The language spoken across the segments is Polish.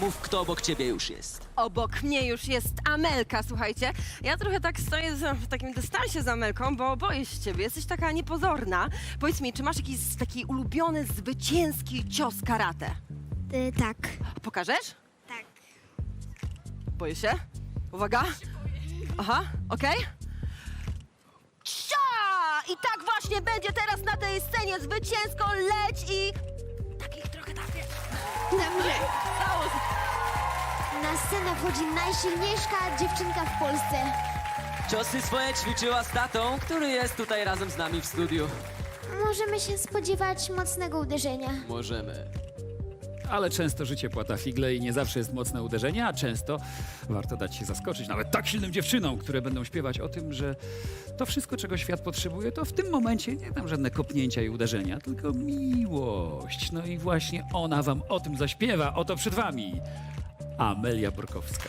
Mów, kto obok ciebie już jest. Obok mnie już jest Amelka, słuchajcie. Ja trochę tak stoję w takim dystansie z Amelką, bo boję się ciebie. Jesteś taka niepozorna. Powiedz mi, czy masz jakiś taki ulubiony, zwycięski cios karate? Y, tak. Pokażesz? Tak. Boję się. Uwaga. Aha, okej. Cia! I tak właśnie będzie teraz na tej scenie zwycięsko leć i... Na scenę wchodzi najsilniejsza dziewczynka w Polsce. Ciosy swoje ćwiczyła z tatą, który jest tutaj razem z nami w studiu. Możemy się spodziewać mocnego uderzenia. Możemy. Ale często życie płata figle i nie zawsze jest mocne uderzenie, a często warto dać się zaskoczyć nawet tak silnym dziewczynom, które będą śpiewać o tym, że to wszystko, czego świat potrzebuje, to w tym momencie nie tam żadne kopnięcia i uderzenia, tylko miłość. No i właśnie ona wam o tym zaśpiewa, oto przed wami. Amelia Borkowska.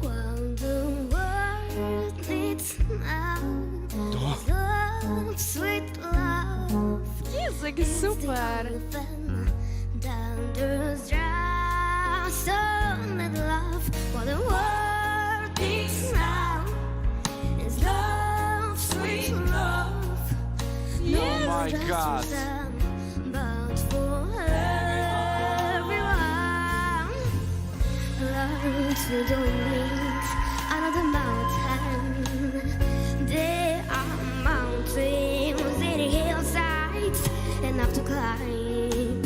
While the world needs my God. But for everyone, love we don't need another mountain. There are mountains and hillsides enough to climb.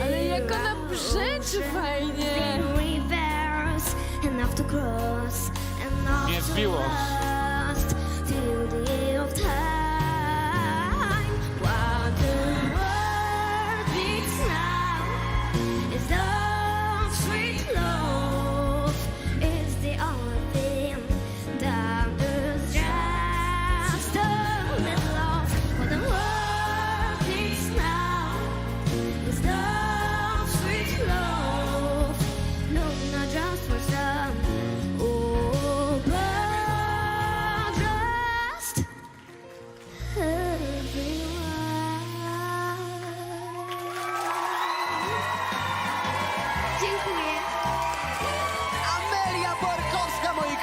Ale jak ona There are fajnie! and rivers enough to cross, enough Nie to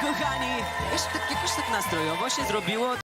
kochani! Wiesz, tak jakoś tak nastrojowo się zrobiło.